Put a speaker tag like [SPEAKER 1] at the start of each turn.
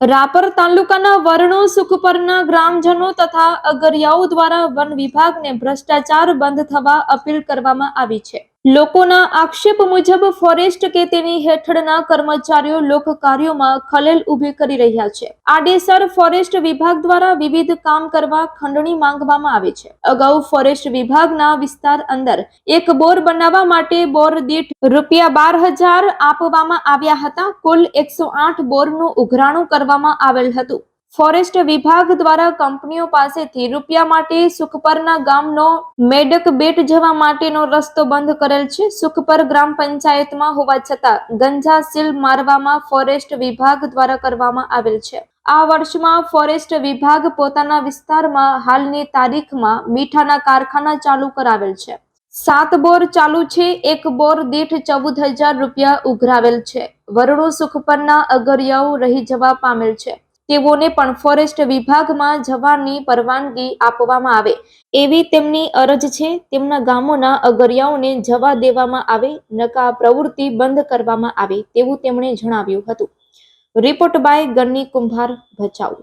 [SPEAKER 1] રાપર તાલુકાના વર્ણો સુખપરના ગ્રામજનો તથા અગરિયાઓ દ્વારા વન વિભાગને ભ્રષ્ટાચાર બંધ થવા અપીલ કરવામાં આવી છે. લોકોના આક્ષેપ મુજબ ફોરેસ્ટ કે તેની હેઠળના કર્મચારીઓ લોક કાર્યોમાં ખલેલ ઊભી કરી રહ્યા છે. આડેસર ફોરેસ્ટ વિભાગ દ્વારા વિવિધ કામ કરવા ખંડણી માંગવામાં આવે છે. અગાઉ ફોરેસ્ટ વિભાગના વિસ્તાર અંદર એક બોર બનાવવા માટે બોર દીઠ રૂપિયા બાર હજાર આપવામાં આવ્યા હતા. કુલ એકસો આઠ બોરનું ઉઘરાણું કરવામાં આવેલ હતું. ફોરેસ્ટ વિભાગ દ્વારા કંપનીઓ પાસેથી રૂપિયા માટે સુખપરના ગામનો મેડક બેટ જવા માટેનો રસ્તો બંધ કરેલ છે. સુખપર ગ્રામ પંચાયતમાં હોવા છતાં ગંજા સીલ મારવામાં ફોરેસ્ટ વિભાગ દ્વારા કરવામાં આવેલ છે. આ વર્ષમાં ફોરેસ્ટ વિભાગ પોતાના વિસ્તારમાં હાલની તારીખમાં મીઠાના કારખાના ચાલુ કરાવેલ છે. સાત બોર ચાલુ છે. એક બોર દીઠ ચૌદ હજાર રૂપિયા ઉઘરાવેલ છે. વરણો સુખ પરના અગરિયાઓ રહી જવા પામેલ છે. તેઓને પણ ફોરેસ્ટ વિભાગમાં જવાની પરવાનગી આપવામાં આવે. એવી તેમની અરજ છે, તેમના ગામોના અગરિયાઓને જવા દેવામાં આવે, નકા પ્રવૃત્તિ બંધ કરવામાં આવે તેવું તેમણે જણાવ્યું હતું. રિપોર્ટ બાય ગન્ની કુંભાર ભચાઉ.